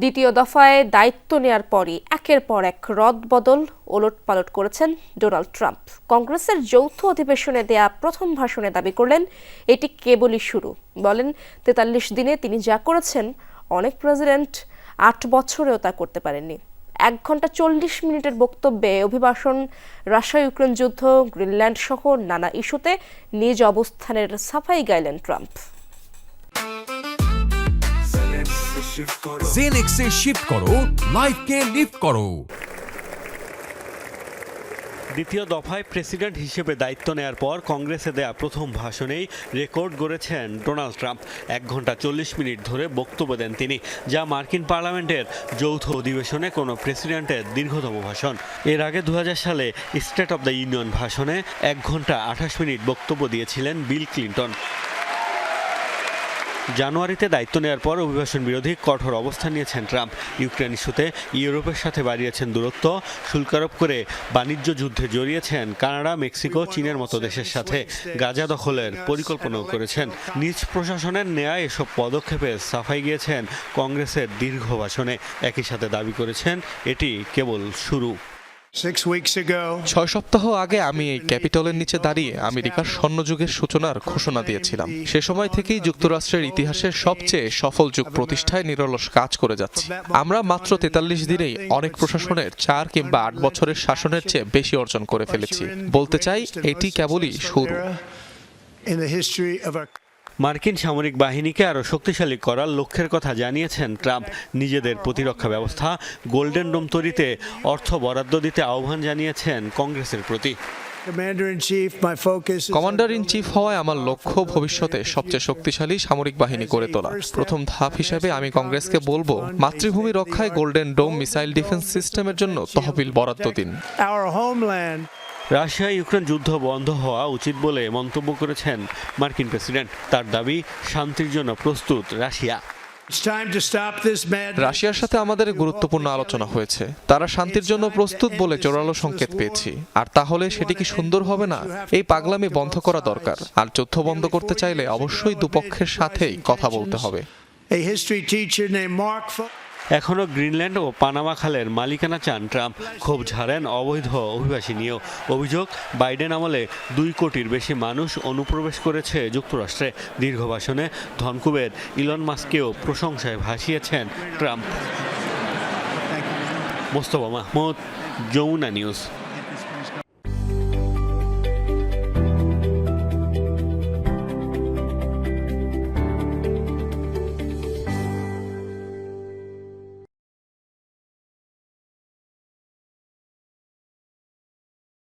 দ্বিতীয় দফায় দায়িত্ব নেয়ার পরই একের পর এক রদবদল ওলট পালট করেছেন ডোনাল্ড ট্রাম্প। কংগ্রেসের যৌথ অধিবেশনে দেয়া প্রথম ভাষণে দাবি করলেন, এটি কেবলই শুরু। বলেন, তেতাল্লিশ দিনে তিনি যা করেছেন, অনেক প্রেসিডেন্ট আট বছরেও তা করতে পারেননি। এক ঘণ্টা চল্লিশ মিনিটের বক্তব্যে অভিবাসন, রাশিয়া ইউক্রেন যুদ্ধ, গ্রিনল্যান্ড সহ নানা ইস্যুতে নিজ অবস্থানের সাফাই গাইলেন ট্রাম্প। জেনেক্সে শিফট করো লাইফকে লিফট করো। দ্বিতীয় দফায় প্রেসিডেন্ট হিসেবে দায়িত্ব নেয়ার পর কংগ্রেসে দেয়া প্রথম ভাষণেই রেকর্ড গড়েছেন ডোনাল্ড ট্রাম্প। এক ঘণ্টা চল্লিশ মিনিট ধরে বক্তব্য দেন তিনি যা মার্কিন পার্লামেন্টের যৌথ অধিবেশনে কোনো প্রেসিডেন্টের দীর্ঘতম ভাষণ। এর আগে দু হাজার সালে স্টেট অব দ্য ইউনিয়ন ভাষণে এক ঘণ্টা আঠাশ মিনিট বক্তব্য দিয়েছিলেন বিল ক্লিন্টন। জানুয়ারিতে দায়িত্ব নেওয়ার পর অভিবাসন বিরোধী কঠোর অবস্থান নিয়েছেন ট্রাম্প। ইউক্রেন ইস্যুতে ইউরোপের সাথে বাড়িয়েছেন দূরত্ব শুল্ক আরোপ করে বাণিজ্য যুদ্ধে জড়িয়েছেন কানাডা, মেক্সিকো, চীনের মতো দেশের সাথে গাজা দখলের পরিকল্পনাও করেছেন। নিজ প্রশাসনের নেয়া এসব পদক্ষেপে সাফাই গিয়েছেন কংগ্রেসের দীর্ঘ ভাষণে। একই সাথে দাবি করেছেন, এটি কেবল শুরু। ছয় সপ্তাহ আগে আমি এই ক্যাপিটলের নিচে দাঁড়িয়ে আমেরিকার স্বর্ণযুগের সূচনার ঘোষণা দিয়েছিলাম। সে সময় থেকেই যুক্তরাষ্ট্রের ইতিহাসের সবচেয়ে সফল যুগ প্রতিষ্ঠায় নিরলস কাজ করে যাচ্ছি। আমরা মাত্র তেতাল্লিশ দিনেই অনেক প্রশাসনের চার কিংবা আট বছরের শাসনের চেয়ে বেশি অর্জন করে ফেলেছি। বলতে চাই এটি কেবলই শুরু। মার্কিন সামরিক বাহিনীকে আরও শক্তিশালী করার লক্ষ্যের কথা জানিয়েছেন ট্রাম্প। নিজেদের প্রতিরক্ষা ব্যবস্থা গোল্ডেন ডোম তৈরিতে অর্থ বরাদ্দ দিতে আহ্বান জানিয়েছেন কংগ্রেসের প্রতি। কমান্ডার ইন চিফ হওয়ায় আমার লক্ষ্য ভবিষ্যতে সবচেয়ে শক্তিশালী সামরিক বাহিনী গড়ে তোলা। প্রথম ধাপ হিসেবে আমি কংগ্রেসকে বলব মাতৃভূমি রক্ষায় গোল্ডেন ডোম মিসাইল ডিফেন্স সিস্টেমের জন্য তহবিল বরাদ্দ দিন. রাশিয়া ইউক্রেন যুদ্ধ বন্ধ হওয়া উচিত বলে মন্তব্য করেছেন মার্কিন প্রেসিডেন্ট। তার দাবি শান্তির জন্য প্রস্তুত রাশিয়া. রাশিয়ার সাথে আমাদের গুরুত্বপূর্ণ আলোচনা হয়েছে। তারা শান্তির জন্য প্রস্তুত বলে জোরালো সংকেত পেয়েছি। আর তাহলে সেটি কি সুন্দর হবে না? এই পাগলামি বন্ধ করা দরকার। আর যুদ্ধ বন্ধ করতে চাইলে অবশ্যই দুপক্ষের সাথেই কথা বলতে হবে। এখনও গ্রিনল্যান্ড ও পানামা খালের মালিকানা চান ট্রাম্প। ক্ষোভ ঝাড়েন অবৈধ অভিবাসী নিয়েও। অভিযোগ, বাইডেন আমলে দুই কোটির বেশি মানুষ অনুপ্রবেশ করেছে যুক্তরাষ্ট্রে। দীর্ঘ ভাষণে ধনকুবের ইলন মাস্কেও প্রশংসায় ভাসিয়েছেন ট্রাম্প। মোস্তফা মাহমুদ, যমুনা নিউজ।